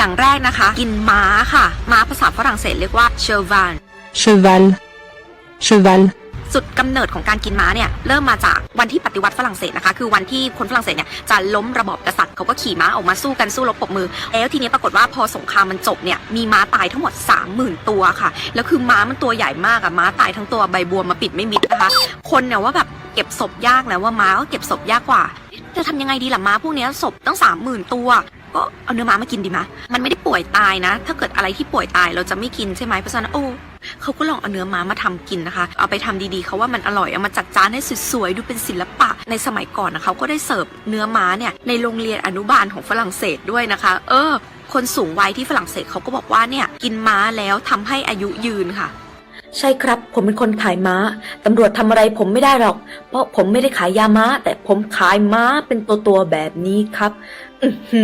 อย่างแรกนะคะ กินม้าค่ะ ม้าภาษาฝรั่งเศสเรียกว่า cheval cheval, cheval, จุดกำเนิดของการกินม้าเนี่ยเริ่มมาจากวันที่ปฏิวัติฝรั่งเศสนะคะ คือวันที่คนฝรั่งเศสเนี่ยจะล้มระบอบกษัตริย์เขาก็ขี่ม้าออกมาสู้กันสู้รบปรบมือ แล้วทีนี้ปรากฏว่าพอสงครามมันจบเนี่ยมีม้าตายทั้งหมด 30,000 ตัวค่ะ แล้วคือม้ามันตัวใหญ่มากอะม้าตายทั้งตัวใบบัวมาปิดไม่มิดนะคะ คนเนี่ยว่าแบบเก็บศพยากแล้วว่าม้าก็เก็บศพยากกว่า จะทำยังไงดีล่ะม้าพวกเนี้ยศพตั้งสามหมื่นตัว ก็เอาเนื้อม้ามากินดีมะ มันไม่ได้ป่วยตายนะ ถ้าเกิดอะไรที่ป่วยตายเราจะไม่กินใช่ไหมเพราะฉะนั้นโอ้เขาก็ลองเอาเนื้อม้ามาทำกินนะคะ เอาไปทำดีๆเขาว่ามันอร่อย เอามาจัดจานให้สวยๆ ดูเป็นศิลปะ ในสมัยก่อนนะเขาก็ได้เสิร์ฟเนื้อม้าเนี่ยในโรงเรียนอนุบาลของฝรั่งเศสด้วยนะคะ เออ คนสูงวัยที่ฝรั่งเศสเขาก็บอกว่าเนี่ยกินม้าแล้วทำให้อายุยืนค่ะ ใช่ครับ ผมเป็นคนขายม้า ตำรวจทำอะไรผมไม่ได้หรอก เพราะผมไม่ได้ขายยาม้า แต่ผมขายม้าเป็นตัวตัวแบบนี้ครับ อื